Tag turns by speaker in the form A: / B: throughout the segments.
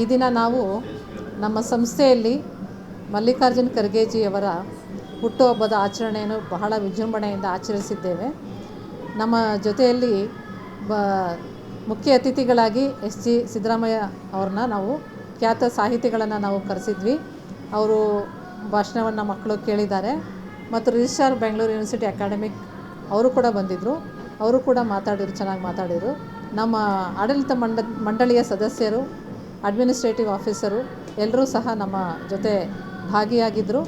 A: ಈ ದಿನ ನಾವು ನಮ್ಮ ಸಂಸ್ಥೆಯಲ್ಲಿ ಮಲ್ಲಿಕಾರ್ಜುನ್ ಖರ್ಗೆಜಿಯವರ ಹುಟ್ಟುಹಬ್ಬದ ಆಚರಣೆಯನ್ನು ಬಹಳ ವಿಜೃಂಭಣೆಯಿಂದ ಆಚರಿಸಿದ್ದೇವೆ. ನಮ್ಮ ಜೊತೆಯಲ್ಲಿ ಬ, ಮುಖ್ಯ ಅತಿಥಿಗಳಾಗಿ ಎಸ್ ಜಿ ಸಿದ್ದರಾಮಯ್ಯ ಅವ್ರನ್ನ ನಾವು, ಖ್ಯಾತ ಸಾಹಿತಿಗಳನ್ನು ನಾವು ಕರೆಸಿದ್ವಿ. ಅವರು ಭಾಷಣವನ್ನು ಮಕ್ಕಳು ಕೇಳಿದ್ದಾರೆ. ಮತ್ತು ರಿಜಿಸ್ಟ್ರಾರ್ ಬೆಂಗಳೂರು ಯೂನಿವರ್ಸಿಟಿ ಅಕಾಡೆಮಿಕ್ ಅವರು ಕೂಡ ಬಂದಿದ್ದರು ಅವರು ಕೂಡ ಮಾತಾಡಿದ್ರು, ಚೆನ್ನಾಗಿ ಮಾತಾಡಿದರು. ನಮ್ಮ ಆಡಳಿತ ಮಂಡ, ಮಂಡಳಿಯ ಸದಸ್ಯರು ಅಡ್ಮಿನಿಸ್ಟ್ರೇಟಿವ್ ಆಫೀಸರು ಎಲ್ಲರೂ ಸಹ ನಮ್ಮ ಜೊತೆ ಭಾಗಿಯಾಗಿದ್ದರು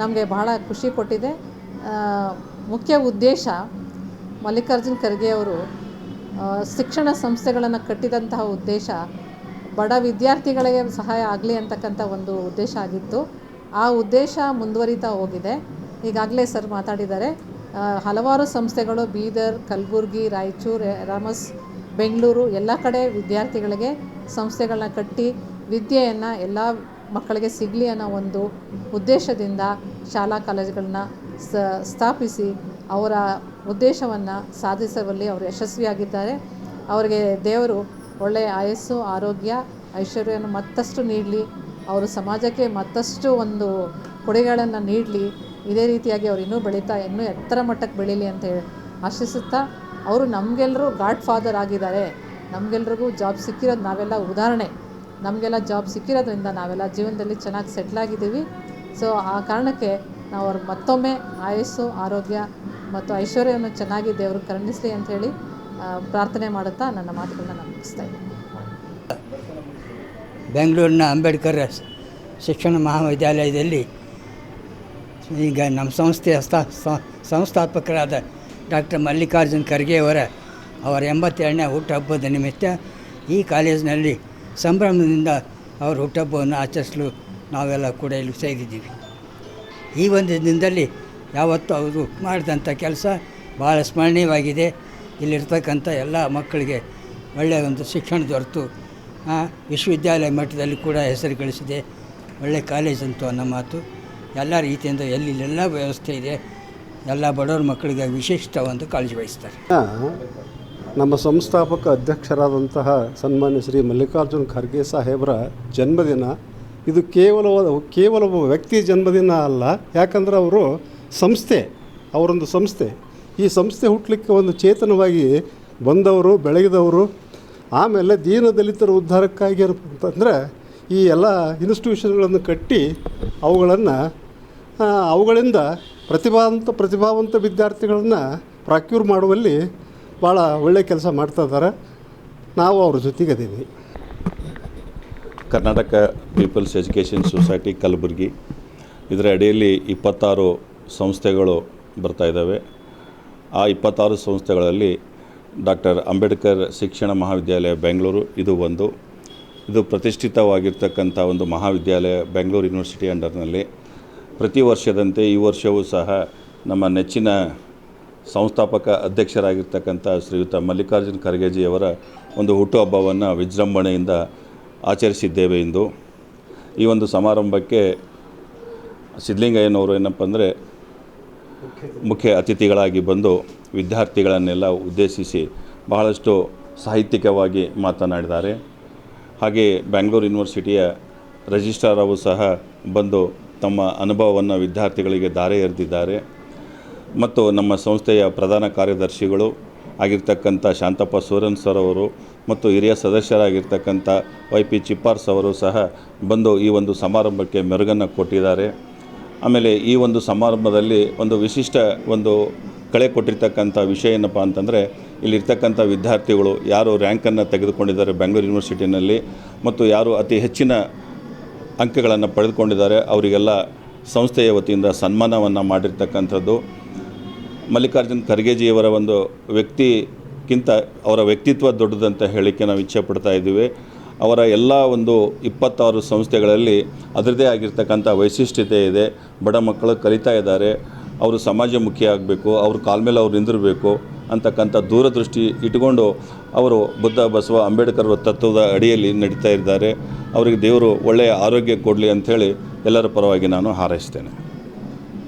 A: ನಮಗೆ ಬಹಳ ಖುಷಿ ಕೊಟ್ಟಿದೆ. ಮುಖ್ಯ ಉದ್ದೇಶ ಮಲ್ಲಿಕಾರ್ಜುನ್ ಖರ್ಗೆ ಅವರು ಶಿಕ್ಷಣ ಸಂಸ್ಥೆಗಳನ್ನು ಕಟ್ಟಿದಂತಹ ಉದ್ದೇಶ ಬಡ ವಿದ್ಯಾರ್ಥಿಗಳಿಗೆ ಸಹಾಯ ಆಗಲಿ ಅಂತಕ್ಕಂಥ ಒಂದು ಉದ್ದೇಶ ಆಗಿತ್ತು. ಆ ಉದ್ದೇಶ ಮುಂದುವರಿತಾ ಹೋಗಿದೆ. ಈಗಾಗಲೇ ಸರ್ ಮಾತಾಡಿದ್ದಾರೆ. ಹಲವಾರು ಸಂಸ್ಥೆಗಳು ಬೀದರ್, ಕಲಬುರ್ಗಿ, ರಾಯಚೂರು, ರಾಮಸ್ ಬೆಂಗಳೂರು ಎಲ್ಲ ಕಡೆ ವಿದ್ಯಾರ್ಥಿಗಳಿಗೆ ಸಂಸ್ಥೆಗಳನ್ನ ಕಟ್ಟಿ ವಿದ್ಯೆಯನ್ನು ಎಲ್ಲ ಮಕ್ಕಳಿಗೆ ಸಿಗಲಿ ಅನ್ನೋ ಒಂದು ಉದ್ದೇಶದಿಂದ ಶಾಲಾ ಕಾಲೇಜುಗಳನ್ನ ಸ್ಥಾಪಿಸಿ ಅವರ ಉದ್ದೇಶವನ್ನು ಸಾಧಿಸುವಲ್ಲಿ ಅವರು ಯಶಸ್ವಿಯಾಗಿದ್ದಾರೆ. ಅವರಿಗೆ ದೇವರು ಒಳ್ಳೆಯ ಆಯಸ್ಸು, ಆರೋಗ್ಯ, ಐಶ್ವರ್ಯವನ್ನು ಮತ್ತಷ್ಟು ನೀಡಲಿ. ಅವರು ಸಮಾಜಕ್ಕೆ ಮತ್ತಷ್ಟು ಒಂದು ಕೊಡುಗೆಗಳನ್ನು ನೀಡಲಿ. ಇದೇ ರೀತಿಯಾಗಿ ಅವರು ಇನ್ನೂ ಬೆಳೀತಾ, ಇನ್ನೂ ಎತ್ತರ ಮಟ್ಟಕ್ಕೆ ಬೆಳೀಲಿ ಅಂತ ಹೇಳಿ ಆಶಿಸುತ್ತಾ ಅವರು ನಮಗೆಲ್ಲರೂ ಗಾಡ್ ಫಾದರ್ ಆಗಿದ್ದಾರೆ. ನಮಗೆಲ್ರಿಗೂ ಜಾಬ್ ಸಿಕ್ಕಿರೋದು ನಾವೆಲ್ಲ ಉದಾಹರಣೆ. ನಮಗೆಲ್ಲ ಜಾಬ್ ಸಿಕ್ಕಿರೋದ್ರಿಂದ ನಾವೆಲ್ಲ ಜೀವನದಲ್ಲಿ ಚೆನ್ನಾಗಿ ಸೆಟ್ಲಾಗಿದ್ದೀವಿ ಸೊ, ಆ ಕಾರಣಕ್ಕೆ ನಾವು ಅವ್ರಿಗೆ ಮತ್ತೊಮ್ಮೆ ಆಯಸ್ಸು, ಆರೋಗ್ಯ ಮತ್ತು ಐಶ್ವರ್ಯವನ್ನು ಚೆನ್ನಾಗಿ ದೇವರು ಕರುಣಿಸಲಿ ಹೇಳಿ ಪ್ರಾರ್ಥನೆ ಮಾಡುತ್ತಾ ನನ್ನ ಮಾತುಗಳನ್ನ ನಾನು ಮುಗಿಸ್ತಾ ಇದ್ದೀನಿ.
B: ಬೆಂಗಳೂರಿನ ಅಂಬೇಡ್ಕರ್ ಶಿಕ್ಷಣ ಮಹಾವಿದ್ಯಾಲಯದಲ್ಲಿ ಈಗ ನಮ್ಮ ಸಂಸ್ಥೆಯ ಸಂಸ್ಥಾಪಕರಾದ ಡಾಕ್ಟರ್ ಮಲ್ಲಿಕಾರ್ಜುನ್ ಖರ್ಗೆಯವರ ಅವರ ಎಂಬತ್ತೆರಡನೇ ಹುಟ್ಟುಹಬ್ಬದ ನಿಮಿತ್ತ ಈ ಕಾಲೇಜಿನಲ್ಲಿ ಸಂಭ್ರಮದಿಂದ ಅವರ ಹುಟ್ಟುಹಬ್ಬವನ್ನು ಆಚರಿಸಲು ನಾವೆಲ್ಲ ಕೂಡ ಇಲ್ಲಿ ಸೇರಿದ್ದೀವಿ. ಈ ಒಂದು ದಿನದಲ್ಲಿ ಯಾವತ್ತೂ ಅವರು ಮಾಡಿದಂಥ ಕೆಲಸ ಭಾಳ ಸ್ಮರಣೀಯವಾಗಿದೆ. ಇಲ್ಲಿರ್ತಕ್ಕಂಥ ಎಲ್ಲ ಮಕ್ಕಳಿಗೆ ಒಳ್ಳೆಯ ಒಂದು ಶಿಕ್ಷಣ ದೊರೆತು. ವಿಶ್ವವಿದ್ಯಾಲಯ ಮಟ್ಟದಲ್ಲಿ ಕೂಡ ಹೆಸರು ಗಳಿಸಿದೆ. ಒಳ್ಳೆಯ ಕಾಲೇಜ್ ಅಂತು ಅನ್ನೋ ಮಾತು. ಎಲ್ಲ ರೀತಿಯಿಂದ ಎಲ್ಲಿ ಎಲ್ಲ ವ್ಯವಸ್ಥೆ ಇದೆ. ಎಲ್ಲ ಬಡವ್ರ ಮಕ್ಕಳಿಗೆ ಒಂದು ಕಾಳಜಿ ವಹಿಸ್ತಾರೆ.
C: ನಮ್ಮ ಸಂಸ್ಥಾಪಕ ಅಧ್ಯಕ್ಷರಾದಂತಹ ಸನ್ಮಾನ್ಯ ಶ್ರೀ ಮಲ್ಲಿಕಾರ್ಜುನ್ ಖರ್ಗೆ ಸಾಹೇಬರ ಜನ್ಮದಿನ, ಇದು ಕೇವಲ ಕೇವಲ ಒಬ್ಬ ವ್ಯಕ್ತಿಯ ಜನ್ಮದಿನ ಅಲ್ಲ, ಯಾಕಂದ್ರೆ ಅವರು ಸಂಸ್ಥೆ, ಅವರೊಂದು ಸಂಸ್ಥೆ. ಈ ಸಂಸ್ಥೆ ಹುಟ್ಟಲಿಕ್ಕೆ ಒಂದು ಚೇತನವಾಗಿ ಬಂದವರು, ಬೆಳಗಿದವರು, ಆಮೇಲೆ ದೀನ ದಲಿತರ ಉದ್ಧಾರಕ್ಕಾಗಿ ಅಂತಂದರೆ ಈ ಎಲ್ಲ ಇನ್ಸ್ಟಿಟ್ಯೂಷನ್ಗಳನ್ನು ಕಟ್ಟಿ ಅವುಗಳನ್ನು ಅವುಗಳಿಂದ ಪ್ರತಿಭಾವಂತ ಪ್ರತಿಭಾವಂತ ವಿದ್ಯಾರ್ಥಿಗಳನ್ನು ಪ್ರಾಕ್ಯೂರ್ ಮಾಡುವಲ್ಲಿ ಭಾಳ ಒಳ್ಳೆಯ ಕೆಲಸ ಮಾಡ್ತಾ ಇದ್ದಾರೆ. ನಾವು ಅವ್ರ ಜೊತೆಗದೀವಿ
D: Karnataka people's education society Kalaburagi, ಇದರ ಅಡಿಯಲ್ಲಿ ಇಪ್ಪತ್ತಾರು ಸಂಸ್ಥೆಗಳು ಬರ್ತಾ ಇದ್ದಾವೆ. ಆ ಇಪ್ಪತ್ತಾರು ಸಂಸ್ಥೆಗಳಲ್ಲಿ ಡಾಕ್ಟರ್ ಅಂಬೇಡ್ಕರ್ ಶಿಕ್ಷಣ ಮಹಾವಿದ್ಯಾಲಯ ಬೆಂಗಳೂರು, ಇದು ಒಂದು. ಇದು ಪ್ರತಿಷ್ಠಿತವಾಗಿರ್ತಕ್ಕಂಥ ಒಂದು ಮಹಾವಿದ್ಯಾಲಯ ಬೆಂಗಳೂರು ಯೂನಿವರ್ಸಿಟಿ ಅಂಡರ್ನಲ್ಲಿ. ಪ್ರತಿ ವರ್ಷದಂತೆ ಈ ವರ್ಷವೂ ಸಹ ನಮ್ಮ ನೆಚ್ಚಿನ ಸಂಸ್ಥಾಪಕ ಅಧ್ಯಕ್ಷರಾಗಿರ್ತಕ್ಕಂಥ ಶ್ರೀಯುತ ಮಲ್ಲಿಕಾರ್ಜುನ್ ಖರ್ಗೆಜಿಯವರ ಒಂದು ಹುಟ್ಟುಹಬ್ಬವನ್ನು ವಿಜೃಂಭಣೆಯಿಂದ ಆಚರಿಸಿದ್ದೇವೆ ಇಂದು. ಈ ಒಂದು ಸಮಾರಂಭಕ್ಕೆ ಸಿದ್ಧಲಿಂಗಯ್ಯನವರು ಏನಪ್ಪ ಅಂದರೆ ಮುಖ್ಯ ಅತಿಥಿಗಳಾಗಿ ಬಂದು ವಿದ್ಯಾರ್ಥಿಗಳನ್ನೆಲ್ಲ ಉದ್ದೇಶಿಸಿ ಬಹಳಷ್ಟು ಸಾಹಿತ್ಯಿಕವಾಗಿ ಮಾತನಾಡಿದ್ದಾರೆ. ಹಾಗೆ ಬ್ಯಾಂಗ್ಳೂರು ಯೂನಿವರ್ಸಿಟಿಯ ರಿಜಿಸ್ಟ್ರಾರ್ ಅವರು ಸಹ ಬಂದು ತಮ್ಮ ಅನುಭವವನ್ನು ವಿದ್ಯಾರ್ಥಿಗಳಿಗೆ ದಾರೆ ಎರೆದಿದ್ದಾರೆ. ಮತ್ತು ನಮ್ಮ ಸಂಸ್ಥೆಯ ಪ್ರಧಾನ ಕಾರ್ಯದರ್ಶಿಗಳು ಆಗಿರ್ತಕ್ಕಂಥ ಶಾಂತಪ್ಪ ಸೂರನ್ ಸರ್ ಅವರು ಮತ್ತು ಹಿರಿಯ ಸದಸ್ಯರಾಗಿರ್ತಕ್ಕಂಥ ವೈ ಪಿ ಚಿಪ್ಪಾರ್ಸ್ ಅವರು ಸಹ ಬಂದು ಈ ಒಂದು ಸಮಾರಂಭಕ್ಕೆ ಮೆರುಗನ್ನು ಕೊಟ್ಟಿದ್ದಾರೆ. ಆಮೇಲೆ ಈ ಒಂದು ಸಮಾರಂಭದಲ್ಲಿ ಒಂದು ವಿಶಿಷ್ಟ ಒಂದು ಕಳೆ ಕೊಟ್ಟಿರ್ತಕ್ಕಂಥ ವಿಷಯ ಏನಪ್ಪ ಅಂತಂದರೆ, ಇಲ್ಲಿರ್ತಕ್ಕಂಥ ವಿದ್ಯಾರ್ಥಿಗಳು ಯಾರು ರ್ಯಾಂಕನ್ನು ತೆಗೆದುಕೊಂಡಿದ್ದಾರೆ ಬೆಂಗಳೂರು ಯೂನಿವರ್ಸಿಟಿನಲ್ಲಿ ಮತ್ತು ಯಾರು ಅತಿ ಹೆಚ್ಚಿನ ಅಂಕಗಳನ್ನು ಪಡೆದುಕೊಂಡಿದ್ದಾರೆ. ಅವರಿಗೆಲ್ಲ ಸಂಸ್ಥೆಯ ವತಿಯಿಂದ ಸನ್ಮಾನವನ್ನು ಮಾಡಿರ್ತಕ್ಕಂಥದ್ದು. ಮಲ್ಲಿಕಾರ್ಜುನ್ ಖರ್ಗೆಜಿಯವರ ಒಂದು ವ್ಯಕ್ತಿಗಿಂತ ಅವರ ವ್ಯಕ್ತಿತ್ವ ದೊಡ್ಡದಂತ ಹೇಳಲಿಕ್ಕೆ ನಾವು ಇಚ್ಛೆ ಪಡ್ತಾ ಇದ್ದೀವಿ. ಅವರ ಎಲ್ಲ ಒಂದು ಇಪ್ಪತ್ತಾರು ಸಂಸ್ಥೆಗಳಲ್ಲಿ ಅದರದೇ ಆಗಿರ್ತಕ್ಕಂಥ ವೈಶಿಷ್ಟ್ಯತೆ ಇದೆ. ಬಡ ಮಕ್ಕಳು ಕಲಿತಾ ಇದ್ದಾರೆ. ಅವರು ಸಮಾಜಮುಖಿ ಆಗಬೇಕು. ಅವ್ರ ಕಾಲ ಮೇಲೆ ಅವ್ರು ನಿಂದಿರಬೇಕು. ಅಂತಕ್ಕಂಥ ದೂರದೃಷ್ಟಿ ಇಟ್ಕೊಂಡು ಅವರು ಬುದ್ಧ, ಬಸವ, ಅಂಬೇಡ್ಕರ್ ತತ್ವದ ಅಡಿಯಲ್ಲಿ ನಡೀತಾ ಇದ್ದಾರೆ. ಅವರಿಗೆ ದೇವರು ಒಳ್ಳೆಯ ಆರೋಗ್ಯ ಕೊಡಲಿ ಅಂಥೇಳಿ ಎಲ್ಲರ ಪರವಾಗಿ ನಾನು ಹಾರೈಸ್ತೇನೆ.